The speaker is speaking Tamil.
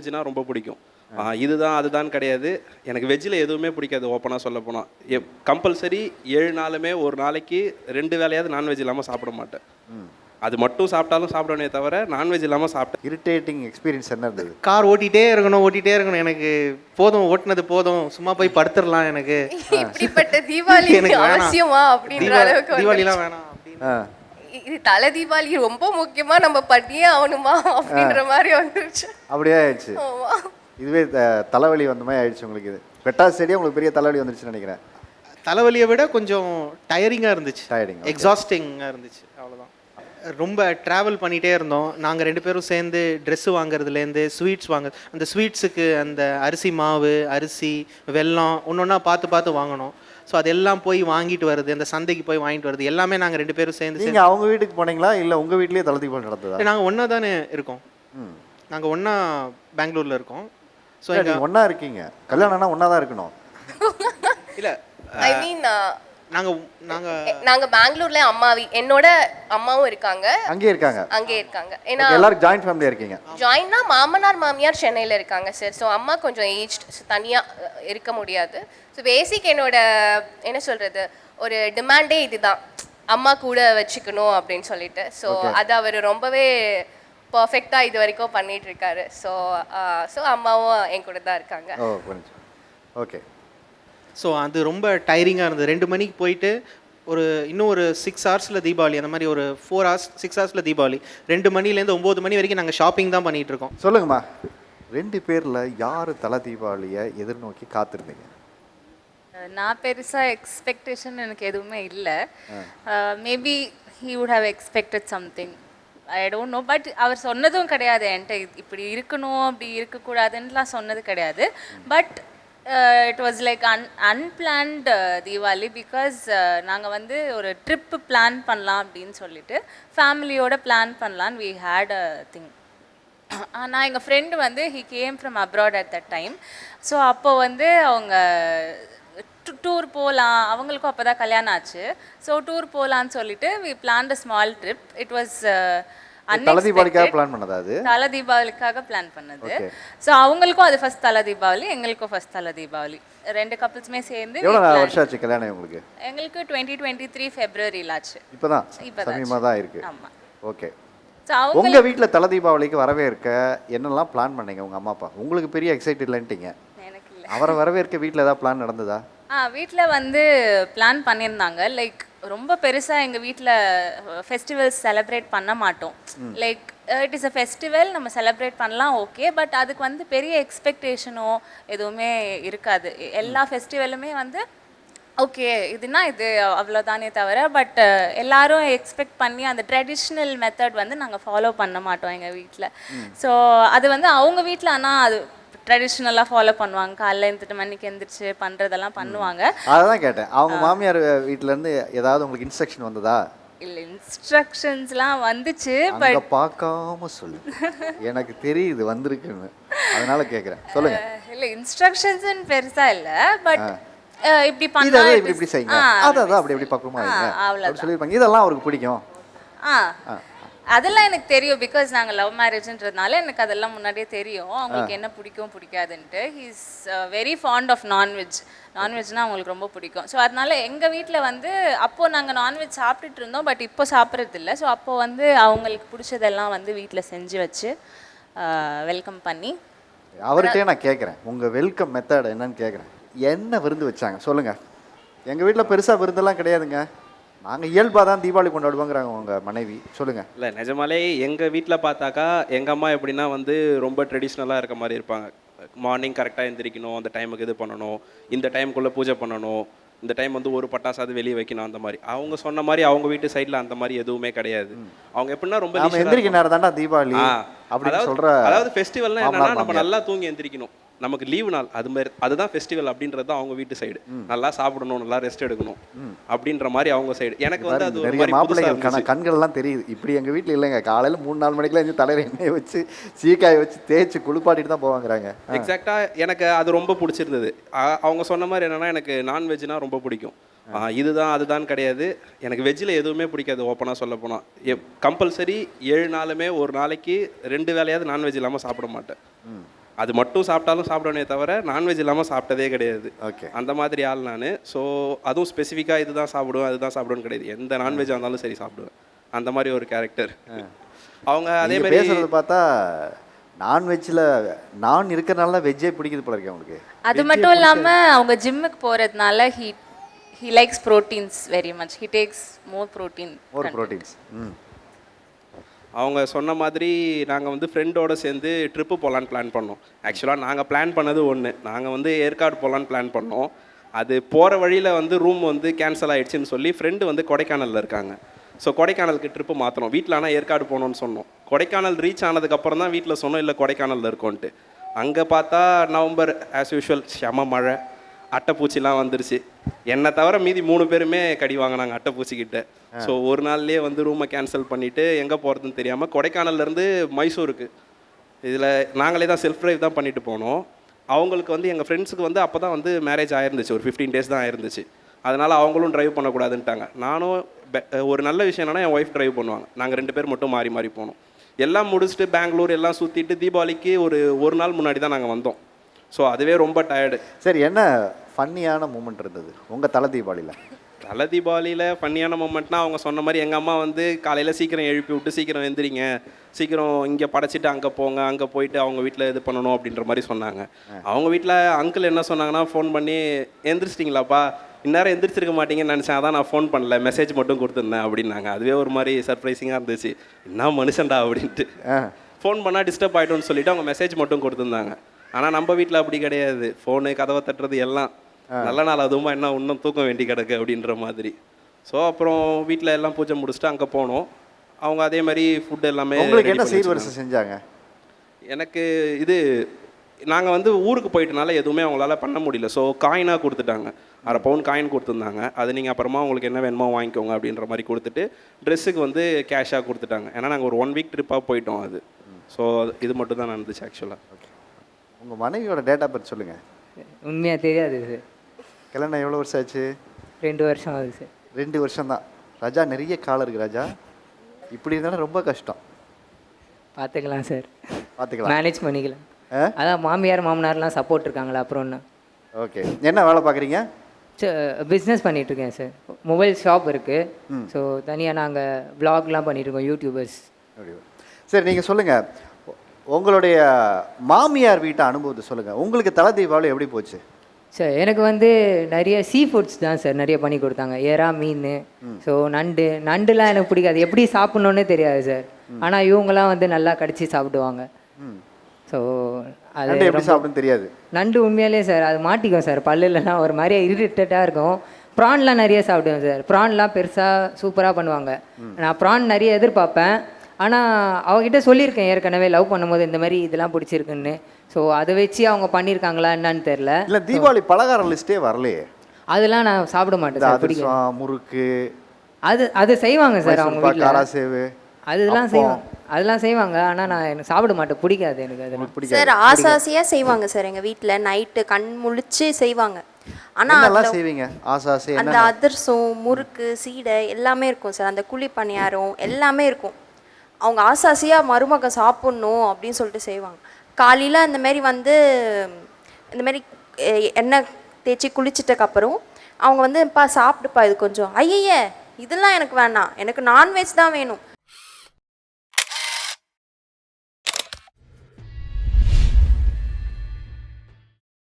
நான்வெஜ்னா ரொம்ப பிடிக்கும். இதுதான் அதுதான் கிடையாது. எனக்கு வெஜ்ஜில் எதுவுமே பிடிக்காது ஓப்பனாக சொல்ல போனால் கம்பல்சரி ஏழு நாளுமே ஒரு நாளைக்கு ரெண்டு வேலையாவது நான்வெஜ் இல்லாமல் சாப்பிட மாட்டேன். அது மட்டும் சாப்பிட்டாலும் சாப்பிடுவேனே தவிர நான்வெஜ் இல்லாமல் சாப்பிட்டேன். இரிட்டேட்டிங் எக்ஸ்பீரியன்ஸ் என்ன இருந்தது? கார் ஓட்டிகிட்டே இருக்கணும் ஓட்டிகிட்டே இருக்கணும். எனக்கு போதும் ஓட்டுனது போதும். சும்மா போய் படுத்துடலாம் எனக்கு. இப்படிப்பட்ட தீபாவளி எனக்கு வேணாம். அவசியமா அப்படின்ற தீபா- அளவுக்கு தீபாவளிலாம் வேணாம் அப்படின்னு. இது தலை தீபாவளி ரொம்ப முக்கியமா நம்ம பண்ணியே ஆகணுமா அப்படின்ற மாதிரி வந்துருச்சு. அப்படியே ஆயிடுச்சு ஆமா. இதுவே த- தலைவலி வந்த மாதிரி ஆயிடுச்சு உங்களுக்கு இது. பெட்டாஸ் செடியே உங்களுக்கு பெரிய தலைவலி வந்துருச்சுன்னு நினைக்கிறேன். தலைவலியை விட கொஞ்சம் டயரிங்காக இருந்துச்சு. Tiring, okay. எக்ஸாஸ்டிங்காக இருந்துச்சு. அவ்வளோதான் ரொம்ப ட்ராவல் பண்ணிகிட்டே இருந்தோம். நாங்கள் ரெண்டு பேரும் சேர்ந்து ட்ரெஸ்ஸு வாங்குறதுலேருந்து ஸ்வீட்ஸ் வாங்க அந்த ஸ்வீட்ஸுக்கு அந்த அரிசி மாவு அரிசி வெல்லம் ஒன்று ஒன்றா பார்த்து பார்த்து வாங்கணும் ஸோ அதெல்லாம் போய் வாங்கிட்டு வருது அந்த சந்தைக்கு போய் வாங்கிட்டு வருது. எல்லாமே நாங்கள் ரெண்டு பேரும் சேர்ந்து நீங்க அவங்க வீட்டுக்கு போனீங்களா? இல்ல உங்க வீட்லயே தளத்துக்கு போய் நடந்ததா? நாங்கள் ஒன்றா தானே இருக்கோம். ம். நாங்கள் ஒன்றா பெங்களூரில் இருக்கோம். ஸோ ஒண்ணா இருக்கீங்க. கல்யாணம்னா ஒண்ணா தான் இருக்கணும். இல்லை ஐ மீன் நாங்க பெங்களூர்ல அம்மா வீ- என்னோட அம்மாவும் இருக்காங்க. அங்கேயே இருக்காங்க. அங்கே இருக்காங்க. ஏன்னா எல்லாரும் ஜாயிண்ட் ஃபேமிலியா இருக்கீங்க. ஜாயின்னா மாமனார் மாமியார் சென்னையில் இருக்காங்க சார் ஸோ அம்மா கொஞ்சம் ஏஜ்ட் தனியாக இருக்க முடியாது. ஸோ பேசிக் என்னோட என்ன சொல்கிறது ஒரு டிமாண்டே இதுதான். அம்மா கூட வச்சுக்கணும் அப்படின்னு சொல்லிட்டு. ஸோ அது அவர் ரொம்பவே பர்ஃபெக்டாக இது வரைக்கும் பண்ணிட்டு இருக்காரு. ஸோ ஸோ அம்மாவும் என் கூட தான் இருக்காங்க. ஓகே ஸோ அது ரொம்ப டயரிங்காக இருந்தது. ரெண்டு மணிக்கு போயிட்டு ஒரு இன்னும் ஒரு சிக்ஸ் ஹவர்ஸில் தீபாவளி அந்த மாதிரி ஒரு ஃபோர் ஹவர்ஸ் சிக்ஸ் ஹவர்ஸில் தீபாவளி. ரெண்டு மணிலேருந்து ஒம்பது மணி வரைக்கும் நாங்கள் ஷாப்பிங் தான் பண்ணிகிட்டு இருக்கோம். சொல்லுங்கம்மா. ரெண்டு பேர்ல யாரு தலை தீபாவளியை எதிர்நோக்கி காத்திருந்தீங்க? நான் பெருசாக எக்ஸ்பெக்டேஷன் எனக்கு எதுவுமே இல்லை. Maybe he would have expected something I don't know but அவர் சொன்னதும் கிடையாது. என்கிட்ட இப்படி இருக்கணும் அப்படி இருக்கக்கூடாதுன்னுலாம் சொன்னது கிடையாது. But it was like an unplanned Deepavali because நாங்கள் வந்து ஒரு ட்ரிப்பு பிளான் பண்ணலாம் அப்படின்னு சொல்லிட்டு ஃபேமிலியோட பிளான் பண்ணலான்னு வி ஹேட் அ திங் நான் எங்கள் ஃப்ரெண்டு வந்து he came from abroad at that time so அப்போ வந்து அவங்க டூர் போகலாம் அவங்களுக்கும் அப்போ தான் கல்யாணம் ஆச்சு. ஸோ டூர் போகலான்னு சொல்லிட்டு we plan a small trip it was தலை தீபாவளிக்காக பிளான் பண்ணதா அது? தலை தீபாவளிக்காக பிளான் பண்ணது. ஸோ அவங்களுக்கும் அது ஃபர்ஸ்ட் தலை தீபாவளி எங்களுக்கும் ஃபர்ஸ்ட் தலை தீபாவளி. ரெண்டு கப்புள்ஸுமே சேர்ந்து எவ்வளோ. வருஷம் ஆச்சு கல்யாணம் உங்களுக்கு? எங்களுக்கு டுவெண்ட்டி டுவெண்ட்டி த்ரீ ஃபெப்ரவரியில் ஆச்சு. இப்போதான்? சமீபமாக தான் இருக்கு. ஆமாம் ஓகே உங்க வீட்ல தலை தீபாவளிக்கு வரவேற்க என்னெல்லாம் பிளான் பண்ணீங்க உங்க அம்மா அப்பா? உங்களுக்கு பெரிய எக்ஸைட் இல்லைன்ட்டீங்க. எனக்கு இல்லை. அவரை வரவேற்க வீட்ல ஏதாவது பிளான் நடந்ததா? ஆ வீட்டில் வந்து பிளான் பண்ணியிருந்தாங்க. லைக் ரொம்ப பெருசாக எங்கள் வீட்டில் ஃபெஸ்டிவல்ஸ் செலிப்ரேட் பண்ண மாட்டோம். Like it is a festival நம்ம செலிப்ரேட் பண்ணலாம் ஓகே பட் அதுக்கு வந்து பெரிய எக்ஸ்பெக்டேஷனோ எதுவுமே இருக்காது. எல்லா ஃபெஸ்டிவலுமே வந்து ஓகே இதுனா இது அவ்வளோதானே தவிர பட் எல்லாரும் எக்ஸ்பெக்ட் பண்ணி அந்த ட்ரெடிஷ்னல் மெத்தட் வந்து நாங்கள் ஃபாலோ பண்ண மாட்டோம் எங்கள் வீட்டில் ஸோ அது வந்து அவங்க வீட்டில் ஆனால் அது ட்ரெடிஷ்னலாக ஃபாலோ பண்ணுவாங்க. காலைல எழுந்துட்டு மணிக்கு எந்திரிச்சு பண்ணுறதெல்லாம் பண்ணுவாங்க. அதான் கேட்டேன். அவங்க மாமியார் வீட்ல இருந்து ஏதாவது உங்களுக்கு இன்ஸ்ட்ரக்ஷன் வந்ததா? இல்லை இன்ஸ்ட்ரக்ஷன்ஸ்லாம் வந்துச்சு பட் பார்க்காம சொல்லு. எனக்கு தெரியுது வந்திருக்குன்னு. அதனால கேக்குறேன். சொல்லுங்க. இல்லை இன்ஸ்ட்ரக்ஷன்ஸ்னு பெருசாக இல்லை பட் இப்படி பண்ணலாம் இப்படி இப்படி செய்யுங்க. அதை தான் அப்படி அப்படி பக்குவமா அவ்வளோ சொல்லியிருப்பாங்க. இதெல்லாம் அவருக்கு பிடிக்கும். ஆ. அதெல்லாம் எனக்கு தெரியும் பிகாஸ் நாங்கள் லவ் மேரேஜ்ன்றதுனால எனக்கு அதெல்லாம் முன்னாடியே தெரியும். அவங்களுக்கு என்ன பிடிக்கும் பிடிக்காதுன்ட்டு. He's very fond of nonveg நான்வெஜ்னா அவங்களுக்கு ரொம்ப பிடிக்கும். ஸோ அதனால எங்கள் வீட்டில் வந்து அப்போது நாங்கள் நான்வெஜ் சாப்பிட்டுட்டு இருந்தோம் பட் இப்போ சாப்பிட்றது இல்லை ஸோ அப்போது வந்து அவங்களுக்கு பிடிச்சதெல்லாம் வந்து வீட்டில் செஞ்சு வச்சு வெல்கம் பண்ணி. அவர்கிட்டயே நான் கேட்குறேன் உங்க வெல்கம் மெத்தட் என்னன்னு கேட்குறேன் என்ன விருந்து வச்சாங்க? சொல்லுங்க. எங்க வீட்ல பெருசா விருந்தெல்லாம் கிடையாதுங்க. நாங்க இயல்பா தான் தீபாவளி கொண்டாடுவோங்கிறாங்க உங்க மனைவி. சொல்லுங்க. இல்லை நிஜமாலே எங்கள் வீட்டில் பார்த்தாக்கா எங்கள் அம்மா எப்படின்னா வந்து ரொம்ப ட்ரெடிஷ்னலாக இருக்க மாதிரி இருப்பாங்க. மார்னிங் கரெக்டாக எந்திரிக்கணும் அந்த டைமுக்கு இது பண்ணணும் இந்த டைமுக்குள்ளே பூஜை பண்ணணும் இந்த டைம் வந்து ஒரு பட்டாசாவது வெளியே வைக்கணும் அந்த மாதிரி. அவங்க சொன்ன மாதிரி அவங்க வீட்டு சைடில் அந்த மாதிரி எதுவுமே கிடையாது. அவங்க எப்படின்னா ரொம்ப எந்திரிக்க. நேரம் தாண்டா தீபாவளி அப்படின்னு அதாவது- சொல்ற அதாவது ஃபெஸ்டிவல்னா என்னன்னா நம்ம. நல்லா தூங்கி எந்திரிக்கணும். நமக்கு லீவு நாள் அது மாதிரி அதுதான் ஃபெஸ்டிவல் அப்படின்றது தான் அவங்க வீட்டு சைடு நல்லா சாப்பிடணும் நல்லா ரெஸ்ட் எடுக்கணும் அப்படின்ற மாதிரி அவங்க சைடு எனக்கு வந்து அது ஒரு மாப்பிள்ளைகள். கண்கள்லாம் தெரியுது. இப்படி எங்க வீட்ல இல்லைங்க. காலையில மூணு நாலு மணிக்கெல்லாம் இருந்து தலையில எண்ணெயை வச்சு சீக்காயை வச்சு தேய்ச்சி குளிப்பாட்டிட்டு தான் போவாங்கிறாங்க. எக்ஸாக்டா எனக்கு அது ரொம்ப பிடிச்சிருந்தது. அவங்க சொன்ன மாதிரி என்னன்னா எனக்கு நான்வெஜ்னா ரொம்ப பிடிக்கும். இதுதான் அதுதான் கிடையாது. எனக்கு வெஜ்ஜில் எதுவுமே பிடிக்காது ஓப்பனாக சொல்ல போனால் கம்பல்சரி ஏழு நாளுமே ஒரு நாளைக்கு ரெண்டு வேலையாவது நான்வெஜ் இல்லாமல் சாப்பிட மாட்டேன். அது மட்டும் சாப்பிட்டாலும் சாப்பிடுவேனே தவிர நான்வெஜ் இல்லாமல் சாப்பிட்டதே கிடையாது. ஓகே அந்த மாதிரி ஆள் நான். ஸோ அதுவும் ஸ்பெசிஃபிக்காக இதுதான் சாப்பிடுவேன் அதுதான் சாப்பிடுவேன்னு கிடையாது. எந்த நான்வெஜ்ஜாக இருந்தாலும் சரி சாப்பிடுவேன். அந்த மாதிரி ஒரு கேரக்டர் அவங்க அதே மாதிரி பேசுறது பார்த்தா நான்வெஜ்ஜில் நான் இருக்கிறனால வெஜ்ஜே பிடிக்குது போல இருக்கேன் உங்களுக்கு. அது மட்டும் இல்லாம அவங்க ஜிம்முக்கு போறதுனால he he likes proteins very much he takes more protein more proteins hmm. அவங்க சொன்ன மாதிரி நாங்கள் வந்து ஃப்ரெண்டோட சேர்ந்து ட்ரிப்பு போகலான்னு பிளான் பண்ணோம். ஆக்சுவலாக நாங்கள் பிளான் பண்ணது ஒன்று நாங்கள் வந்து ஏற்காடு போகலான்னு பிளான் பண்ணோம். அது போகிற வழியில் வந்து ரூம் வந்து கேன்சல் ஆகிடுச்சின்னு சொல்லி ஃப்ரெண்டு வந்து கொடைக்கானலில் இருக்காங்க. ஸோ கொடைக்கானலுக்கு ட்ரிப்பு மாற்றணும் வீட்டில் ஆனால் ஏற்காடு போகணும்னு சொன்னோம். கொடைக்கானல் ரீச் ஆனதுக்கப்புறம் தான் வீட்டில் சொன்னோம் இல்லை கொடைக்கானலில் இருக்கோன்ட்டு. அங்கே பார்த்தா நவம்பர் ஆஸ் யூஷுவல் செம மழை. அட்டைப்பூச்சிலாம் வந்துருச்சு. என்னை தவிர மீதி மூணு பேருமே கடி வாங்கினாங்க அட்டைப்பூச்சிக்கிட்ட. ஸோ ஒரு நாள்லயே வந்து ரூமை கேன்சல் பண்ணிவிட்டு எங்கே போகிறதுன்னு தெரியாமல் கொடைக்கானல்லேருந்து மைசூருக்கு. இதில் நாங்களே தான் செல்ஃப் ட்ரைவ் தான் பண்ணிட்டு போனோம். அவங்களுக்கு வந்து எங்கள் ஃப்ரெண்ட்ஸுக்கு வந்து அப்போ தான் வந்து மேரேஜ் ஆயிருந்துச்சு. ஒரு ஃபிஃப்டீன் டேஸ் தான் ஆயிருந்துச்சு. அதனால் அவங்களும் டிரைவ் பண்ணக்கூடாதுன்ட்டாங்க. நானும் ஒரு நல்ல விஷயம் என்னன்னா என் ஒய்ஃப் டிரைவ் பண்ணுவாங்க. நாங்கள் ரெண்டு பேர் மட்டும் மாறி மாறி போனோம். எல்லாம் முடிச்சுட்டு பெங்களூர் எல்லாம் சுற்றிட்டு தீபாவளிக்கு ஒரு ஒரு நாள் முன்னாடி தான் நாங்கள் வந்தோம். ஸோ அதுவே ரொம்ப டயர்டு சரி என்ன ஃபன்னியான மூமெண்ட் இருந்தது? உங்கள் தலை தீபாவளியில். தலை தீபாவளியில் ஃபன்னியான மூமெண்ட்னா அவங்க சொன்ன மாதிரி எங்கள் அம்மா வந்து காலையில் சீக்கிரம் எழுப்பி விட்டு சீக்கிரம் எந்திரிங்க. சீக்கிரம் இங்கே படைச்சிட்டு அங்கே போங்க அங்கே போயிட்டு அவங்க வீட்டில் இது பண்ணணும் அப்படின்ற மாதிரி சொன்னாங்க. அவங்க வீட்டில் அங்கிள் என்ன சொன்னாங்கன்னா ஃபோன் பண்ணி எந்திரிச்சிட்டிங்களாப்பா? இந்நேரம் எந்திரிச்சிருக்க மாட்டீங்கன்னு நினச்சேன். அதான் நான் ஃபோன் பண்ணல. மெசேஜ் மட்டும் கொடுத்துருந்தேன் அப்படின்னாங்க. அதுவே ஒரு மாதிரி சர்ப்ரைசிங்காக இருந்துச்சு. என்ன மனுஷன்டா? அப்படின்ட்டு. ஃபோன் பண்ணால் டிஸ்டர்ப் ஆகிட்டோம்னு சொல்லிட்டு அவங்க மெசேஜ் மட்டும் கொடுத்துருந்தாங்க. ஆனால் நம்ம வீட்டில் அப்படி கிடையாது. ஃபோனு கதவை தட்டுறது எல்லாம். நல்ல நாள் அதுவுமா என்ன இன்னும் தூக்கம் வேண்டி கிடக்கு அப்படின்ற மாதிரி. ஸோ அப்புறம் வீட்டில் எல்லாம் பூஜை முடிச்சுட்டு அங்கே போனோம். அவங்க அதே மாதிரி ஃபுட் எல்லாமே உங்களுக்கு என்ன சீர்வரிசை செஞ்சாங்க? எனக்கு இது நாங்கள் வந்து ஊருக்கு போயிட்டனால எதுவுமே அவங்களால பண்ண முடியல. ஸோ காயினாக கொடுத்துட்டாங்க. அரை பவுன் காயின் கொடுத்துருந்தாங்க. அது நீங்கள் அப்புறமா உங்களுக்கு என்ன வேணுமோ வாங்கிக்கோங்க அப்படின்ற மாதிரி கொடுத்துட்டு ட்ரெஸ்ஸுக்கு வந்து கேஷாக கொடுத்துட்டாங்க. ஏன்னா நாங்கள் ஒரு ஒன் வீக் ட்ரிப்பாக போயிட்டோம் அது. ஸோ இது மட்டும் தான் நடந்துச்சு ஆக்சுவலாக உங்கள் மனைவியோட டேட்டா பற்றி சொல்லுங்கள் உண்மையாக தெரியாது சார் கல்யாணம் எவ்வளோ வருஷம் ஆச்சு? ரெண்டு வருஷம் ஆகுது சார் ரெண்டு வருஷம் தான். ராஜா நிறைய காலம் இருக்கு ராஜா. இப்படி இருந்தாலும் ரொம்ப கஷ்டம். பார்த்துக்கலாம் சார் பார்த்துக்கலாம் மேனேஜ் பண்ணிக்கலாம். அதான் மாமியார் மாமனார்லாம் சப்போர்ட் இருக்காங்களா அப்புறம் என்ன? ஓகே என்ன வேலை பார்க்குறீங்க பிஸ்னஸ் பண்ணிகிட்ருக்கேன் சார் மொபைல் ஷாப் இருக்குது ஸோ தனியாக நாங்கள் வ்ளாக்லாம் பண்ணிகிட்ருக்கோம் யூடியூபர்ஸ் சரி நீங்கள் சொல்லுங்கள் உங்களுடைய மாமியார் வீட்டு அனுபவத்தை சொல்லுங்கள் உங்களுக்கு தலை தீபாவளி எப்படி போச்சு? சார் எனக்கு வந்து நிறைய சீ ஃபுட்ஸ் தான் சார் நிறைய பண்ணி கொடுத்தாங்க. எறா மீன் ஸோ நண்டு. நண்டுலாம் எனக்கு பிடிக்காது. எப்படி சாப்பிட்ணுன்னே தெரியாது சார் ஆனால் இவங்கெல்லாம் வந்து நல்லா கடிச்சு சாப்பிடுவாங்க. ஸோ அது எப்படி சாப்பிடுன்னு தெரியாது. நண்டு உண்மையாலே சார் அது மாட்டிக்கும் சார் பல்லுலலாம் ஒரு மாதிரி இரிட்டேட்டாக இருக்கும். ப்ரான்லாம் நிறைய சாப்பிடுவேன் சார் ப்ரான்லாம் பெருசாக சூப்பராக பண்ணுவாங்க. நான் ப்ரான் நிறைய எதிர்பார்ப்பேன். ஆனால் அவகிட்ட சொல்லியிருக்கேன் ஏற்கனவே லவ் பண்ணும்போது இந்த மாதிரி இதெல்லாம் பிடிச்சிருக்குன்னு. ஸோ அதை வச்சு அவங்க பண்ணியிருக்காங்களா என்னன்னு தெரில இல்லை தீபாவளி பலகார லிஸ்ட்டே வரலையே. அதெல்லாம் நான் சாப்பிட மாட்டேன் சார் பிடிக்கும் முறுக்கு அது அது செய்வாங்க சார் அவங்க வீட்டில் அதெல்லாம். செய்வாங்க அதெல்லாம் செய்வாங்க. ஆனால் நான் எனக்கு சாப்பிட மாட்டேன் பிடிக்காது எனக்கு அதெல்லாம். பிடிக்காது. சார் ஆசாசியாக செய்வாங்க சார் எங்கள் வீட்டில் நைட்டு கண் முழிச்சு செய்வாங்க. ஆனால் செய்வீங்க? ஆசை ஆசை அந்த அதிரசம் முறுக்கு சீடை எல்லாமே இருக்கும் சார். அந்த குழி பணியாரம் எல்லாமே இருக்கும். அவங்க ஆசாசியாக மருமக சாப்பிட்ணும் அப்படின்னு சொல்லிட்டு செய்வாங்க. காலையில் அந்த மாதிரி வந்து இந்த மாதிரி எண்ணெய் தேய்ச்சி குளிச்சிட்டக்கப்புறம் அவங்க வந்து பா சாப்பிடுப்பா இது கொஞ்சம். ஐயையே இதெல்லாம் எனக்கு வேணாம். எனக்கு நான்வெஜ் தான் வேணும்.